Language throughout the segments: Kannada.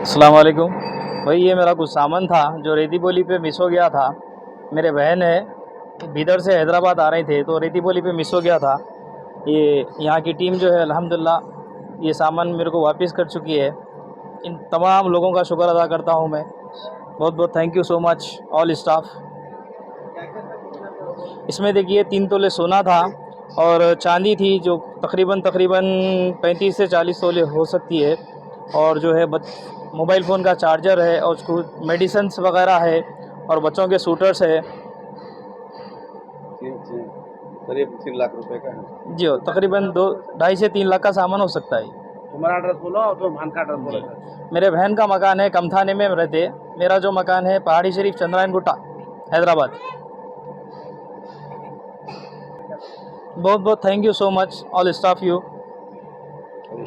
अस्सलाम वालेकुम भाई, ये मेरा कुछ सामान था, जो रेती बोली पे मिस हो गया था। मेरे बहन है, भीतर से हैदराबाद आ रहे थे तो रेती बोली पे मिस हो गया था। ये, यहाँ की टीम जो है अल्हम्दुलिल्लाह ये सामान मेरे को वापस कर चुकी है। इन तमाम लोगों का शुक्र अदा करता हूँ मैं। बहुत बहुत thank you so much all staff इसमें देखिए, तीन तोले सोना था, और चांदी थी, जो तकरीबन तकरीबन 35 से 40 तोले हो सकती है, और जो है मोबाइल फ़ोन का चार्जर है और उसको मेडिसन्स वगैरह है और बच्चों के सूटर्स है। करीब तीन लाख रुपए का है। जी हो तकरीबन दो ढाई से तीन लाख का सामान हो सकता है। तुम्हारा एड्रेस बोलो और तुम भान का एड्रेस बोलो। मेरे बहन का मकान है कमथाने में रहते। मेरा जो मकान है पहाड़ी शरीफ चंद्रायन गुट्टा हैदराबाद। बहुत बहुत thank you so much all staff you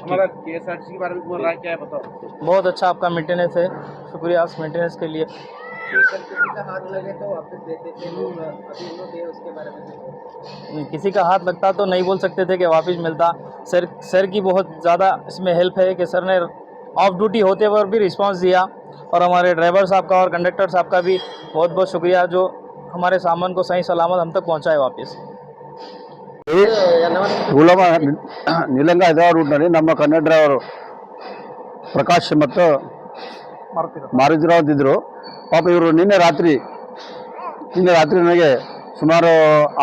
हमारा के एस आर टी के बारे में बोल रहा है क्या है बताओ? बहुत अच्छा आपका मेंटेनेंस है। शुक्रिया उस मेंटेनेंस के लिए। किसी का हाथ लगे तो वापस देते थे लोग अभी उन्होंने दिए उसके बारे में किसी का हाथ लगता तो नहीं बोल सकते थे कि वापस मिलता। सर सर की बहुत ज़्यादा इसमें हेल्प है कि सर ने ऑफ़ ड्यूटी होते हुए भी रिस्पांस दिया। और हमारे ड्राइवर साहब का और कंडक्टर साहब का भी बहुत बहुत शुक्रिया जो हमारे सामान को सही सलामत हम तक पहुँचाए वापस। ಗುಲಾಮ ನಿಲಂಗ ಹೈದರಾಬಾದ್ ರೂಟ್ನಲ್ಲಿ ನಮ್ಮ ಕನ್ನಡ ಡ್ರೈವರು ಪ್ರಕಾಶ್ ಮತ್ತು ಮಾರುತಿರಾವ್ ಇದ್ದರು ಪಾಪ ಇವರು ನಿನ್ನೆ ರಾತ್ರಿ ನಿನ್ನೆ ರಾತ್ರಿ ನನಗೆ ಸುಮಾರು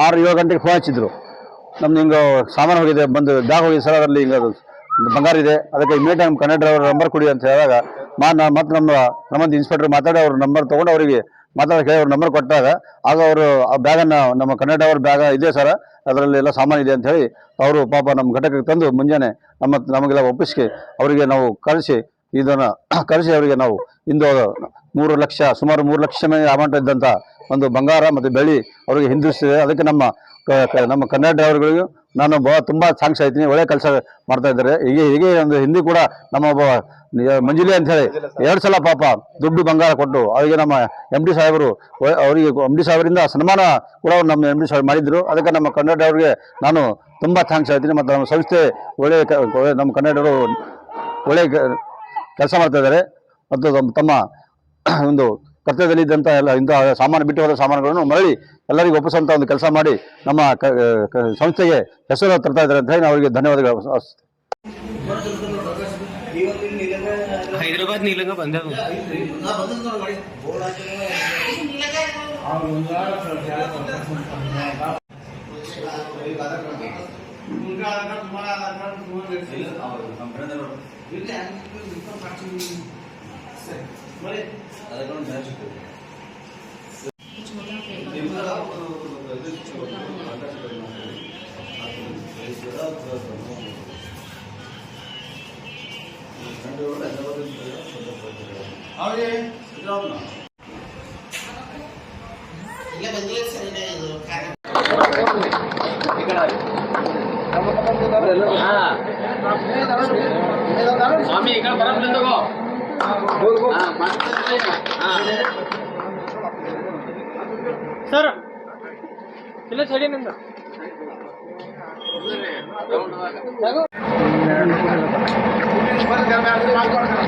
ಆರು ಏಳು ಗಂಟೆಗೆ ಫೋನ್ ಹಚ್ಚಿದ್ರು. ನಮ್ದು ಹಿಂಗೆ ಸಾಮಾನು ಹೋಗಿದೆ, ಬಂದು ಬ್ಯಾಗ್ ಹೋಗಿದೆ, ಸರ್, ಅದರಲ್ಲಿ ಹಿಂಗೆ ಅದು ಬಂಗಾರ ಇದೆ. ಅದಕ್ಕೆ ಇಮಿಡಿಯೇಟ್ ನಮ್ಮ ಕನ್ನಡ ಡ್ರೈವರ್ ನಂಬರ್ ಕೊಡಿ ಅಂತ ಹೇಳಿದಾಗ ಮಾ ಮತ್ತು ನಮ್ಮ ನಮ್ಮದು ಇನ್ಸ್ಪೆಕ್ಟರ್ ಮಾತಾಡಿ, ಅವ್ರ ನಂಬರ್ ತೊಗೊಂಡು ಅವರಿಗೆ ಮಾತಾಡಿ ಕೇಳಿ ಅವ್ರ ನಂಬರ್ ಕೊಟ್ಟಾಗ, ಆಗ ಅವರು ಆ ಬ್ಯಾಗನ್ನು ನಮ್ಮ ಕನ್ನಡ ಅವ್ರ ಬ್ಯಾಗ ಇದೆ ಸರ್ ಅದರಲ್ಲಿ ಎಲ್ಲ ಸಾಮಾನು ಇದೆ ಅಂತ ಹೇಳಿ ಅವರು ಪಾಪ ನಮ್ಮ ಘಟಕಕ್ಕೆ ತಂದು ಮುಂಜಾನೆ ನಮ್ಮ ನಮಗೆಲ್ಲ ಒಪ್ಪಿಸಿ ಅವರಿಗೆ ನಾವು ಕಳಿಸಿ ಇದನ್ನು ಕಳಿಸಿ ಅವರಿಗೆ ನಾವು ಇಂದು ಮೂರು ಲಕ್ಷ, ಸುಮಾರು ಮೂರು ಲಕ್ಷ ಮೇಲೆ ಅಮೌಂಟ್ ಇದ್ದಂಥ ಒಂದು ಬಂಗಾರ ಮತ್ತು ಬೆಳ್ಳಿ ಅವರಿಗೆ ಹಿಂದಿರುಸ್ತಿದೆ ಅದಕ್ಕೆ ನಮ್ಮ ನಮ್ಮ ಕನ್ನಡ ಡ್ರೈವರ್ಗಳಿಗೂ ನಾನು ಬಹಳ ತುಂಬ ಥ್ಯಾಂಕ್ಸ್ ಆಯ್ತೀನಿ ಒಳ್ಳೆ ಕೆಲಸ ಮಾಡ್ತಾ ಇದ್ದಾರೆ. ಹೀಗೆ ಹೀಗೆ ಒಂದು ಹಿಂದಿ ಕೂಡ ನಮ್ಮ ಒಬ್ಬ ಮಂಜುಲಿ ಅಂತ ಹೇಳಿ, ಎರಡು ಸಲ ಪಾಪ ದುಡ್ಡು ಬಂಗಾರ ಕೊಟ್ಟು, ಅವರಿಗೆ ನಮ್ಮ ಎಂ ಡಿ ಸಾಹೇಬರು ಅವರಿಗೆ ಎಂ ಡಿ ಸಾಹೇಬರಿಂದ ಸನ್ಮಾನ ಕೂಡ ನಮ್ಮ ಎಂ ಡಿ ಸಾಹೇಬ್ ಮಾಡಿದ್ರು. ಅದಕ್ಕೆ ನಮ್ಮ ಕನ್ನಡ ಅವರಿಗೆ ನಾನು ತುಂಬ ಥ್ಯಾಂಕ್ಸ್ ಹೇಳ್ತೀನಿ. ಮತ್ತು ನಮ್ಮ ಸಂಸ್ಥೆ ಒಳ್ಳೆ ನಮ್ಮ ಕನ್ನಡರು ಒಳ್ಳೆ ಕೆಲಸ ಮಾಡ್ತಾ ಇದ್ದಾರೆ. ಮತ್ತು ತಮ್ಮ ಒಂದು ಕರ್ತವ್ಯದಲ್ಲಿದ್ದಂಥ ಎಲ್ಲ ಇಂಥ ಸಾಮಾನು ಬಿಟ್ಟು ಹೋದ ಸಾಮಾನುಗಳನ್ನು ಮರಳಿ ಎಲ್ಲರಿಗೂ ಒಪ್ಪಿಸುವಂಥ ಒಂದು ಕೆಲಸ ಮಾಡಿ ನಮ್ಮ ಸಂಸ್ಥೆಗೆ ಹೆಸರು ತರ್ತಾ ಇದ್ದಾರೆ ಅಂತ ಹೇಳಿ ನಾವು ಅವರಿಗೆ ಧನ್ಯವಾದಗಳು ಹೈದರಾಬಾದ್ ನೀಲಂಗ బందా స్వామి ఇక్కడ బరఫ్ ఎందుకో ಸರ್ ಇಲ್ಲ ಸರಿ ನಿಮ್ದು ಮಾಡ್ಕೊಡ್ತಾರೆ.